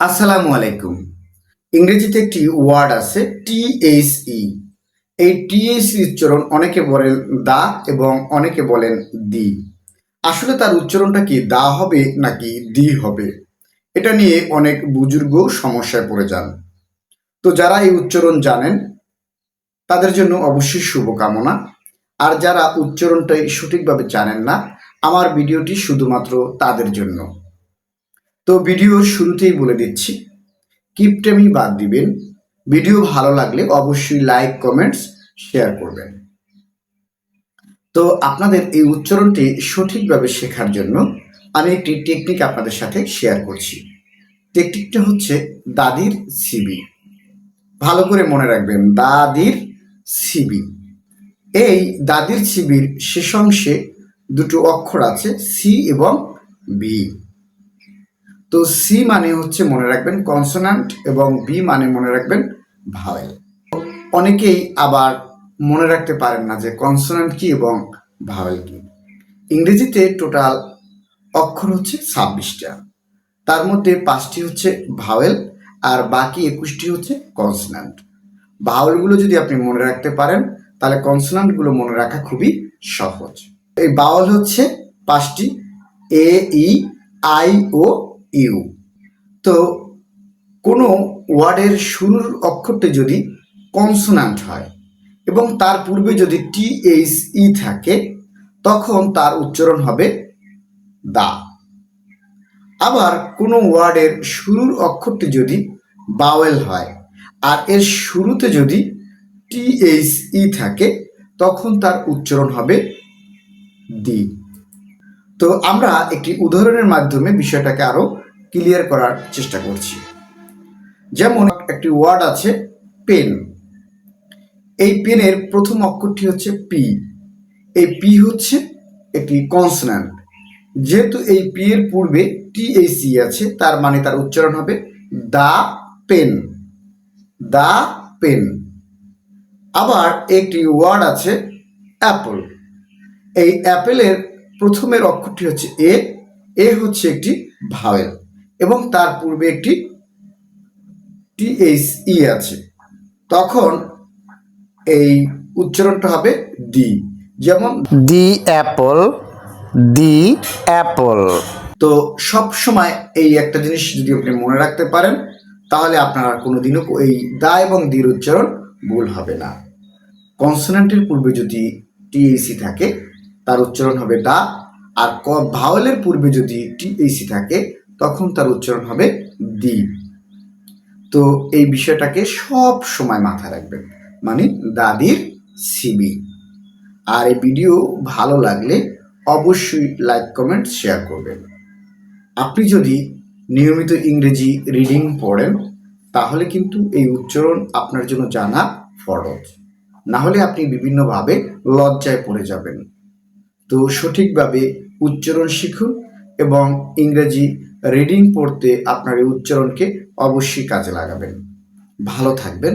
আসসালামু আলাইকুম। ইংরেজিতে একটি ওয়ার্ড আছে টিএইচই এই টিএইচই উচ্চারণ অনেকে বলেন দা এবং অনেকে বলেন দি। আসলে তার উচ্চারণটা কি দা হবে নাকি দি হবে? এটা নিয়ে অনেক বুজুর্গ সমস্যায় পড়ে যান। তো যারা এই উচ্চারণ জানেন, তাদের জন্য অবশ্যই শুভকামনা। আর যারা উচ্চারণটাই সঠিকভাবে জানেন না, আমার ভিডিওটি শুধুমাত্র তাদের জন্য। তো ভিডিওর শুরুতেই বলে দিচ্ছি কিপটেমি বাদ দিবেন। ভিডিও ভালো লাগলে অবশ্যই লাইক কমেন্টস শেয়ার করবেন। তো আপনাদের এই উচ্চারণটি সঠিকভাবে শেখার জন্য আমি একটি টেকনিক আপনাদের সাথে শেয়ার করছি। টেকনিকটা হচ্ছে দাদির সিবি ভালো করে মনে রাখবেন, দাদির সিবি এই দাদির সিবির শেষ অংশে দুটো অক্ষর আছে সি এবং বি তো সি মানে হচ্ছে মনে রাখবেন কনসোনান্ট এবং বি মানে মনে রাখবেন ভাওয়েল অনেকেই আবার মনে রাখতে পারেন না যে কনসোনান্ট কি এবং ভাওয়েল কি। ইংরেজিতে টোটাল অক্ষর হচ্ছে ছাব্বিশটা। তার মধ্যে পাঁচটি হচ্ছে ভাওয়েল আর বাকি একুশটি হচ্ছে কনসোনান্ট ভাওয়েলগুলো যদি আপনি মনে রাখতে পারেন, তাহলে কনসোনান্টগুলো মনে রাখা খুবই সহজ। এই বাউল হচ্ছে পাঁচটি। A, E, I, O U. তো কোনো ওয়ার্ডের শুরুর অক্ষরটি যদি কনসোনান্ট হয় এবং তার পূর্বে যদি টি এইচ ই থাকে, তখন তার উচ্চারণ হবে দা। আবার কোনো ওয়ার্ডের শুরুর অক্ষরটি যদি বাওয়েল হয় আর এর শুরুতে যদি টি এইচ ই থাকে, তখন তার উচ্চারণ হবে দি তো আমরা একটি উদাহরণের মাধ্যমে বিষয়টাকে আরও ক্লিয়ার করার চেষ্টা করছি। যেমন একটি ওয়ার্ড আছে পেন এই পেনের প্রথম অক্ষরটি হচ্ছে পি এই পি হচ্ছে একটি কনসোনান্ট যেহেতু এই পি এর পূর্বে টি এই সি আছে, তার মানে তার উচ্চারণ হবে দা পেন। দা পেন। আবার একটি ওয়ার্ড আছে অ্যাপল এই অ্যাপেলের প্রথমের অক্ষরটি হচ্ছে এ এ হচ্ছে একটি ভাওয়েল এবং তার পূর্বে একটি টিএইচ ই আছে। তখন এই উচ্চারণটা হবে ডি যেমন দি অ্যাপল দি অ্যাপল তো সব সময় এই একটা জিনিস যদি আপনি মনে রাখতে পারেন তাহলে আপনার কোনোদিনও এই দা এবং দির উচ্চারণ ভুল হবে না। কনসোনেন্টের পূর্বে যদি টিএসি থাকে তার উচ্চারণ হবে দা। আর ক ভাওয়েলের পূর্বে যদি টিএসি থাকে তখন তার উচ্চারণ হবে দি তো এই বিষয়টাকে সব সময় মাথায় রাখবেন। মানে দাদির সিবি আর এই ভিডিও ভালো লাগলে অবশ্যই লাইক, কমেন্ট, শেয়ার করবেন। আপনি যদি নিয়মিত ইংরেজি রিডিং পড়েন, তাহলে কিন্তু এই উচ্চারণ আপনার জন্য জানা ফরজ। না হলে আপনি বিভিন্নভাবে লজ্জায় পড়ে যাবেন। তো সঠিকভাবে উচ্চারণ শিখুন এবং ইংরেজি রিডিং পড়তে আপনার এই উচ্চারণকে অবশ্যই কাজে লাগাবেন। ভালো থাকবেন।